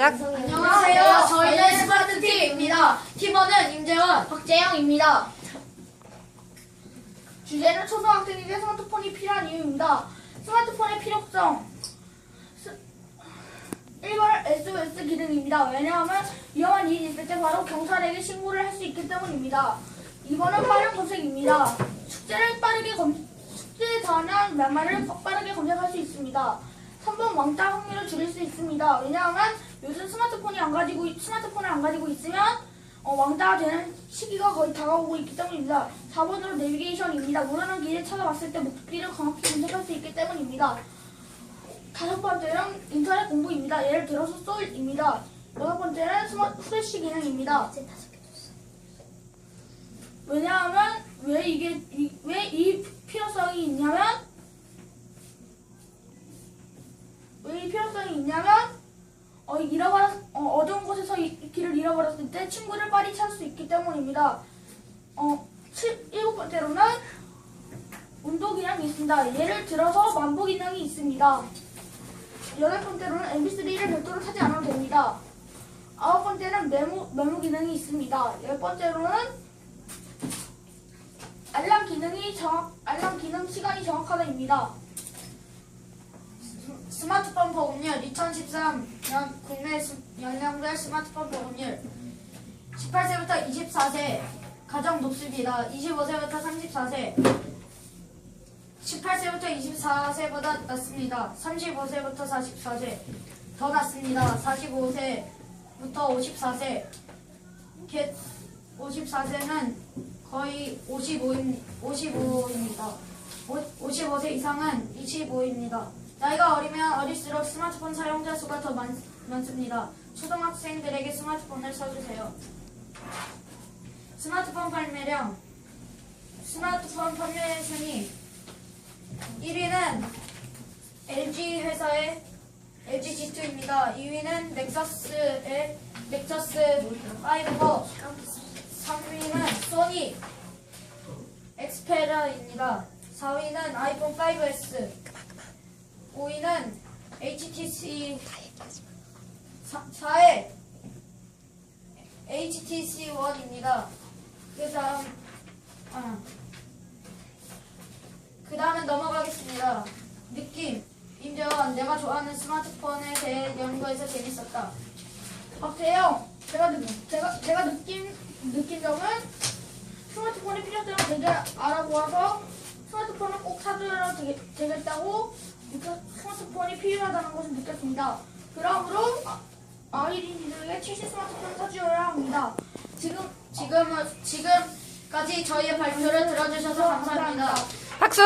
짝. 안녕하세요. 저희는 스마트 팀입니다. 팀원은 임재원, 박재영입니다. 주제는 초등학생에게 스마트폰이 필요한 이유입니다. 스마트폰의 필요성. 스- 1번 SOS 기능입니다. 왜냐하면 위험한 일이 있을 때 바로 경찰에게 신고를 할 수 있기 때문입니다. 2번은 빠른 검색입니다. 숙제를 빠르게 검, 숙제에 관한 낱말을 빠르게 검색할 수 있습니다. 3번 왕따 확률을 줄일 수 있습니다. 왜냐하면 요즘 스마트폰이 안 가지고 있- 스마트폰을 안 가지고 있으면 어, 왕따가 되는 시기가 거의 다가오고 있기 때문입니다. 4번으로 내비게이션입니다. 모르는 길을 찾아봤을 때 목적지를 정확히 검색할 수 있기 때문입니다. 다섯 번째는 인터넷 공부입니다. 예를 들어서 소울입니다. 여섯 번째는 스마트 후레쉬 기능입니다. 왜냐하면 왜 이게 왜 이 필요성이 있냐면 왜 이 필요성이 있냐면 어, 잃어버렸 어, 어두운 곳에서 이, 이 길을 잃어버렸을 때 친구를 빨리 찾을 수 있기 때문입니다. 어, 칠, 일곱 번째로는 운동 기능이 있습니다. 예를 들어서 만보 기능이 있습니다. 여덟 번째로는 MP3를 별도로 타지 않아도 됩니다. 아홉 번째는 메모, 메모 기능이 있습니다. 열 번째로는 알람 기능이 정확, 알람 기능 시간이 정확하다입니다. 스마트폰 보급률 2013년 국내 수- 연령별 스마트폰 보급률 18세부터 24세 가장 높습니다. 25세부터 34세 18세부터 24세보다 낮습니다. 35세부터 44세 더 낮습니다. 45세부터 54세 54세는 거의 55인, 55입니다. 55세 이상은 25입니다. 나이가 어리면 어릴수록 스마트폰 사용자 수가 더 많, 많습니다. 초등학생들에게 스마트폰을 써주세요. 스마트폰 판매량 스마트폰 판매 순위 1위는 LG 회사의 LG G2입니다. 2위는 넥서스의 넥서스 5고 3위는 소니 엑스페라입니다. 4위는 아이폰 5S 5위는 HTC 4회 HTC 1입니다. 그 다음 아, 그 다음에 넘어가겠습니다. 느낌 임재원 내가 좋아하는 스마트폰에 대해 연구해서 재밌었다. 박재영 제가 느, 제가 제가 느낀 느낀 점은 스마트폰의 필요성을 되게 알아보아서 스마트폰을 꼭 되겠, 되겠다고 스마트폰이 필요하다는 것을 느꼈습니다. 그러므로 아- 아이들에게 70 스마트폰을 사주어야 합니다. 지금 지금은 지금까지 저희의 발표를 들어주셔서 감사합니다. 박수!